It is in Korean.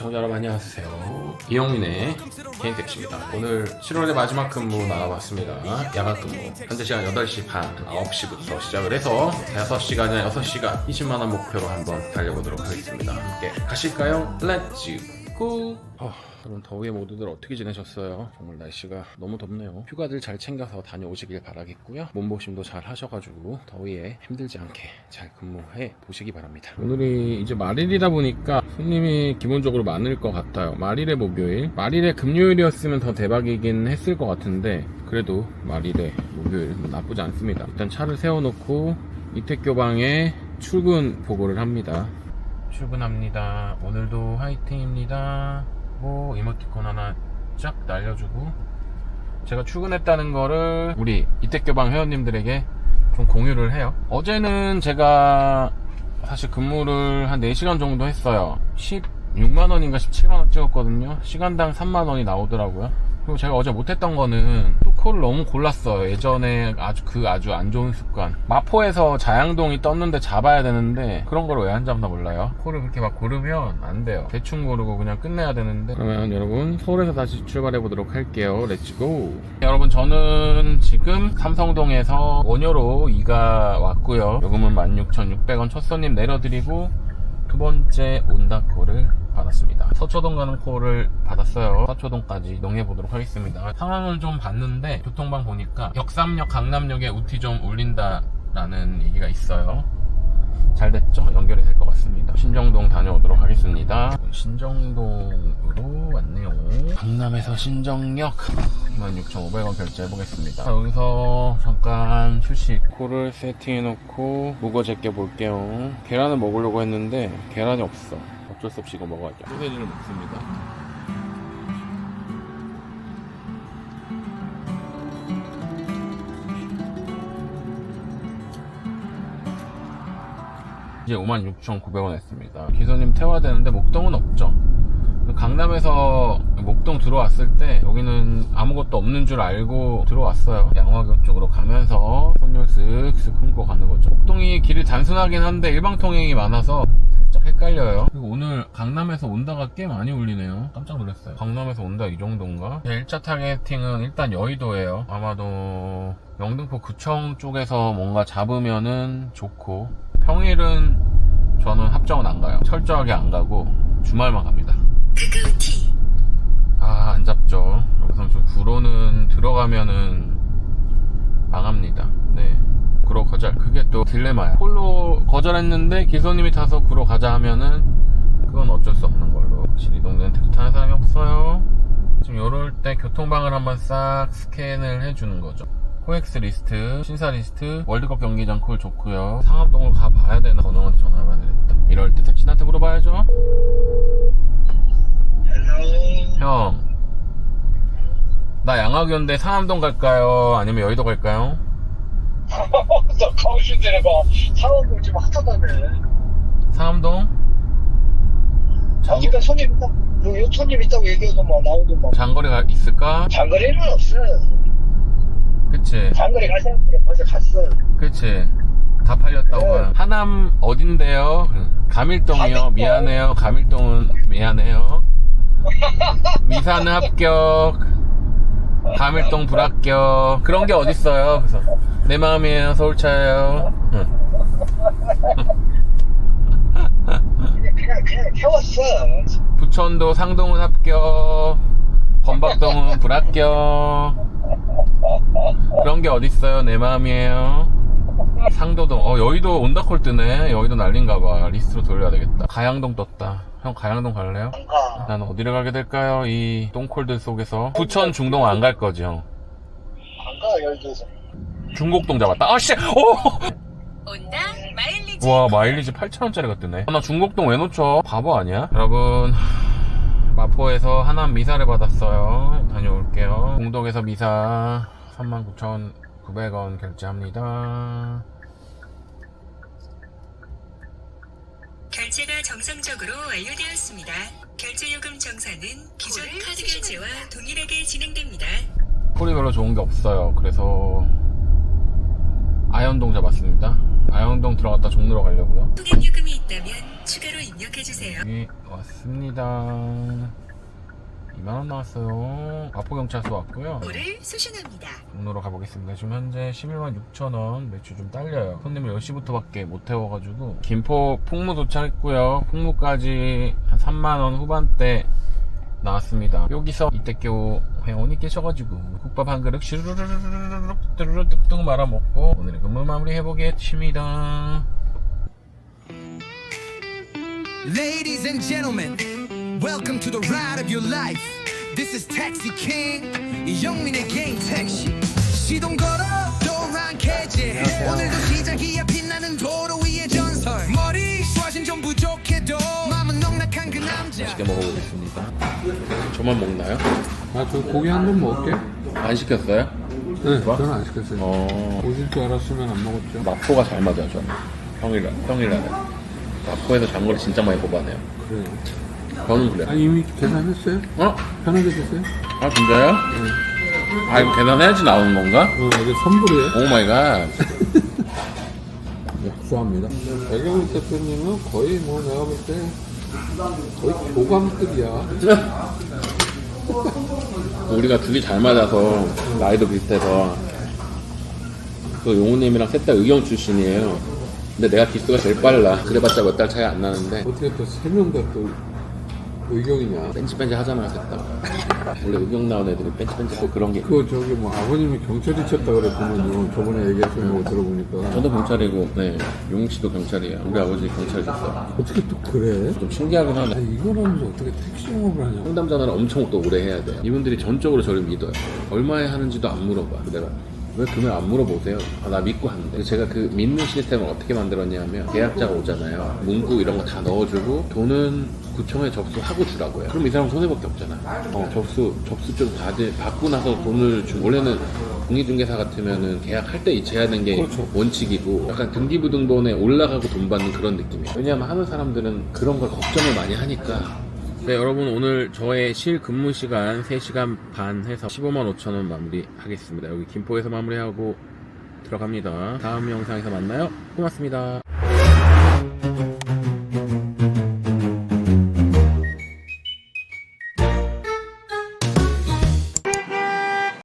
시청자 여러분 안녕하세요. 이영민의 개인택시입니다. 오늘 7월의 마지막 근무 나와봤습니다. 야간 근무 현재 시간 8시 반 9시부터 시작을 해서 6시간이나 6시간 20만원 목표로 한번 달려보도록 하겠습니다. 함께 가실까요? 렛츠 고! 어, 여러분 더위에 모두들 어떻게 지내셨어요? 정말 날씨가 너무 덥네요. 휴가들 잘 챙겨서 다녀오시길 바라겠고요. 몸보심도 잘 하셔가지고 더위에 힘들지 않게 잘 근무해 보시기 바랍니다. 오늘이 이제 말일이다 보니까 손님이 기본적으로 많을 것 같아요. 말일에 목요일. 말일에 금요일이었으면 더 대박이긴 했을 것 같은데 그래도 말일에 목요일 뭐 나쁘지 않습니다. 일단 차를 세워놓고 이택교방에 출근 보고를 합니다. 출근합니다. 오늘도 화이팅입니다. 뭐 이모티콘 하나 쫙 날려주고 제가 출근했다는 거를 우리 이택교방 회원님들에게 좀 공유를 해요. 어제는 제가 사실 근무를 한 4시간 정도 했어요. 16만원인가 17만원 찍었거든요. 시간당 3만원이 나오더라고요. 그리고 제가 어제 못했던 거는 또 콜을 너무 골랐어요. 예전에 아주 그 아주 안 좋은 습관. 마포에서 자양동이 떴는데 잡아야 되는데 그런 걸 왜 안 잡나 몰라요. 콜을 그렇게 막 고르면 안 돼요. 대충 고르고 그냥 끝내야 되는데. 그러면 여러분 서울에서 다시 출발해 보도록 할게요. 렛츠고. 여러분 저는 지금 삼성동에서 원효로 이가 왔고요. 요금은 16,600원 첫 손님 내려드리고 두 번째 온다콜을 받았습니다. 서초동 가는 콜을 받았어요. 서초동까지 이동해 보도록 하겠습니다. 상황을 좀 봤는데 교통방 보니까 역삼역 강남역에 우티 좀 올린다 라는 얘기가 있어요. 잘 됐죠? 연결이 될 것 같습니다. 신정동 다녀오도록 하겠습니다. 신정동으로 왔네요. 강남에서 신정역 26,500원 결제해 보겠습니다. 여기서 잠깐 휴식 콜을 세팅해놓고 무거 제껴 볼게요. 계란을 먹으려고 했는데 계란이 없어. 어쩔 수 없이 이거 먹어야죠. 소세지를 먹습니다. 이제 56,900원 했습니다. 기사님 태워야 되는데 목동은 없죠. 강남에서 목동 들어왔을 때 여기는 아무것도 없는 줄 알고 들어왔어요. 양화교 쪽으로 가면서 손님을 쓱쓱 훑고 가는 거죠. 목동이 길이 단순하긴 한데 일방통행이 많아서 살짝 헷갈려요. 그리고 오늘 강남에서 온다가 꽤 많이 울리네요. 깜짝 놀랐어요. 강남에서 온다 이 정도인가? 1차 타겟팅은 일단 여의도예요. 아마도 영등포 구청 쪽에서 뭔가 잡으면은 좋고 평일은 저는 합정은 안 가요. 철저하게 안 가고 주말만 갑니다. 아, 안 잡죠. 여기서 좀 구로는 들어가면은 망합니다. 네. 구로 거절. 그게 또 딜레마야. 홀로 거절했는데 기사님이 타서 구로 가자 하면은 그건 어쩔 수 없는 걸로. 확실히 이 동네는 택시 타는 사람이 없어요. 지금 요럴 때 교통방을 한번 싹 스캔을 해주는 거죠. 코엑스 리스트, 신사 리스트, 월드컵 경기장 콜 좋고요. 상암동을 가봐야 되나? 번호한테 전화해봐야 되겠다. 이럴 때 택시한테 물어봐야죠. 형, 나 양화교인데 상암동 갈까요? 아니면 여의도 갈까요? 나 강신들에 봐. 사람들 지금 핫하다며. 상암동? 자기가 손님 있다. 요, 요 손님 있다고 얘기해서 막 나오더만. 장거리 가, 있을까? 장거리는 없어. 그치, 장거리 갈 사람들은 벌써 갔어. 그치. 다 팔렸다고. 네. 하남 어딘데요? 가밀동이요. 가밀동. 미안해요. 가밀동은 미안해요. 미사는 합격. 가밀동 불합격. 그런 게 어딨어요. 그래서 내 마음이에요. 서울차예요. 응. 그냥, 그냥, 그냥 태웠어. 부천도 상동은 합격. 범박동은 불합격. 그런 게 어딨어요. 내 마음이에요. 상도동. 어, 여의도 온다콜 뜨네. 여의도 날린가봐. 리스트로 돌려야 되겠다. 가양동 떴다. 형, 가양동 갈래요? 안 가. 난 어디를 가게 될까요? 이 똥콜들 속에서. 부천 중동 안 갈 거지, 형. 안 가, 열도에서. 중곡동 잡았다. 아, 씨! 오! 온다 마일리지 와, 마일리지 8,000원짜리가 뜨네. 아, 나 중곡동 왜 놓쳐? 바보 아니야? 여러분, 마포에서 하남 미사를 받았어요. 다녀올게요. 공덕에서 미사 39,900원 결제합니다. 결제가 정상적으로 완료되었습니다. 결제 요금 정산은 기존 카드 결제와 동일하게 진행됩니다. 콜이 별로 좋은 게 없어요. 그래서 아현동 잡았습니다. 아현동 들어갔다 종로로 가려고요. 통행 요금이 있다면 추가로 입력해 주세요. 여기 왔습니다 2만원 나왔어요 마포경찰서 왔고요 수신합니다. 공로로 가보겠습니다. 지금 현재 11만 6천 원 매출 좀 딸려요. 손님을 10시부터 밖에 못 태워가지고 김포 풍무 도착했고요. 풍무까지 한 3만 원 후반대 나왔습니다. 여기서 이태교 회원이 계셔가지고 국밥 한 그릇 시루루루루루룩 뚜루루 뚝뚝 말아먹고 오늘의 근무 마무리 해보겠습니다. Ladies and gentlemen, welcome to the ride of your life. This is Taxi King, 이영민의 개인 택시. 시동 걸어, 또한 캐지. 오늘도 시작이야 빛나는 도로 위의 전설. 머리 쏴신 좀 부족해도 마음은 넉넉한 그 남자. 맛있게 먹어보겠습니다. 저만 먹나요? 아, 저 고기 한 번 먹을게. 안 시켰어요? 네, 저는 안 시켰어요. 어... 오실 줄 알았으면 안 먹었죠. 마포가 잘 맞아요, 저는. 평일날, 평일날에. 마포에서 장거리 진짜 많이 뽑아내요. 그래요. 저는 그래요. 아, 이미 계산했어요? 어? 편하게 드세요. 아 진짜요? 아 이거 계산해야지 나오는 건가? 어, 이게 선불이에요. 오 마이 갓 역수합니다. 백영훈 대표님은 거의 뭐 내가 볼 때 거의 교감급이야. 우리가 둘이 잘 맞아서 나이도 비슷해서 그 용우님이랑 셋 다 의경 출신이에요 근데 내가 기수가 제일 빨라 그래봤자 몇 달 차이 안 나는데 어떻게 또 세 명 다 또 의경이냐. 뺀치뺀치 하잖아 셋다 원래 의경 나온 애들이 뺀치뺀치하고 그런 게 그 저기 뭐 아버님이 경찰이셨다 그랬더만요. 저번에 얘기하신 거 들어보니까. 저도 경찰이고 네 용씨도 경찰이에요 우리 아버지 경찰이셨어요 어떻게 또 그래? 좀 신기하긴 하네 이걸 하면서 어떻게 택시 영업을 하냐. 상담 전화를 엄청 또 오래 해야 돼요. 이분들이 전적으로 저를 믿어요. 얼마에 하는지도 안 물어봐. 내가 왜 금액 안 물어보세요? 아, 나 믿고 하는데. 제가 그 믿는 시스템을 어떻게 만들었냐면 계약자가 오잖아요. 문구 이런 거 다 넣어주고 돈은 구청에 접수하고 주라고요. 그럼 이 사람 손해밖에 없잖아. 어, 접수, 접수 좀 받을, 받고 나서 돈을 주, 원래는 공인중개사 같으면은 계약할 때 이체하는 게 원칙이고 약간 등기부등본에 올라가고 돈 받는 그런 느낌이에요. 왜냐하면 하는 사람들은 그런 걸 걱정을 많이 하니까 네, 여러분 오늘 저의 실 근무 시간 3시간 반 해서 15만 5천 원 마무리 하겠습니다. 여기 김포에서 마무리하고 들어갑니다. 다음 영상에서 만나요. 고맙습니다.